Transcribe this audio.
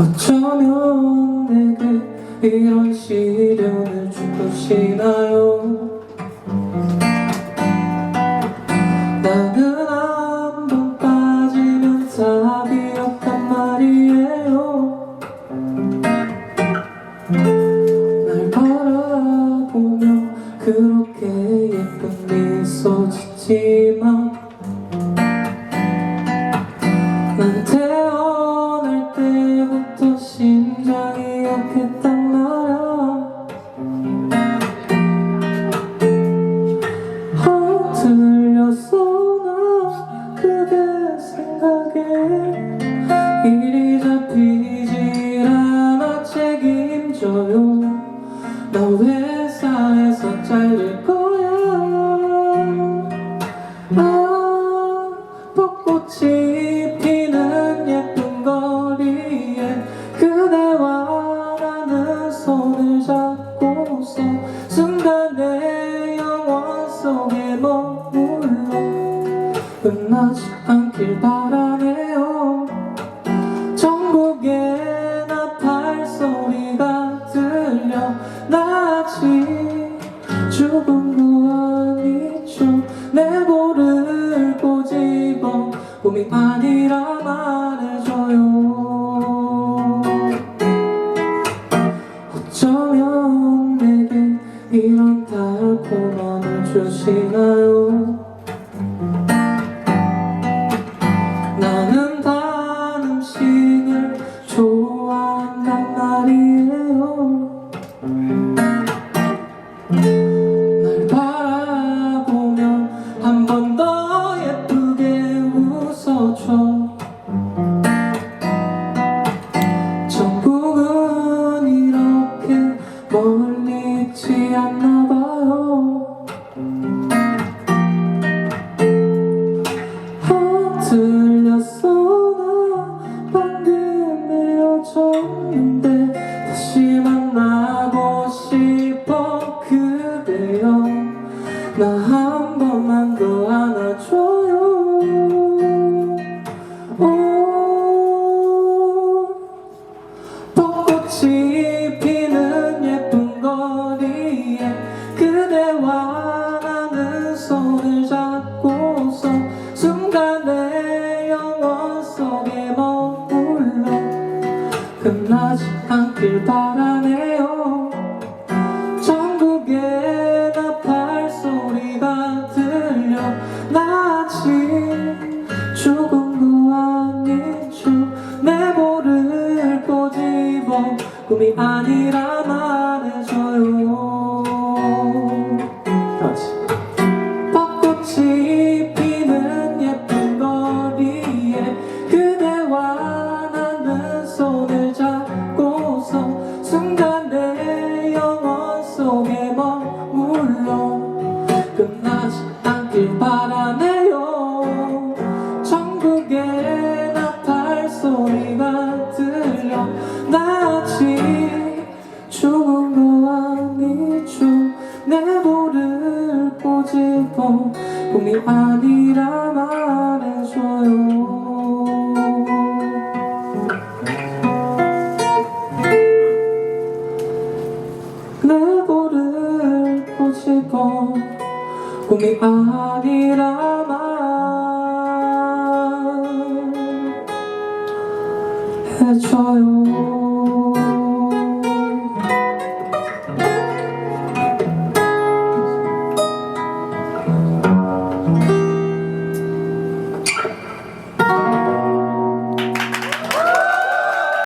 어쩌면 내게 이런 시련을 준 것이나요? 나는 한 번 빠지면 답이었단 말이에요. 날 바라보며 그렇게 예쁜 미소 짓지 끝나지 않길 바라네요. 전국에 나팔 소리가 들려 나 아직 죽음도 아니죠 내 볼을 꼬집어 꿈이 아니라 말해줘요. 어쩌면 내게 이런 달콤함을 주시나요 만나고 싶어 그대여. 나 한 번만 더 안아줘요. 오, 벚꽃이 피는 예쁜 거리에 그대와 나는 손을 잡고서 순간 내 영혼 속에 머물러. 끝나지 않길 바라 꼬집어 내 볼을 꼬집어 꿈이 아니라 말해줘요. 내 볼을 꼬집어 꿈이 아니라 말해줘요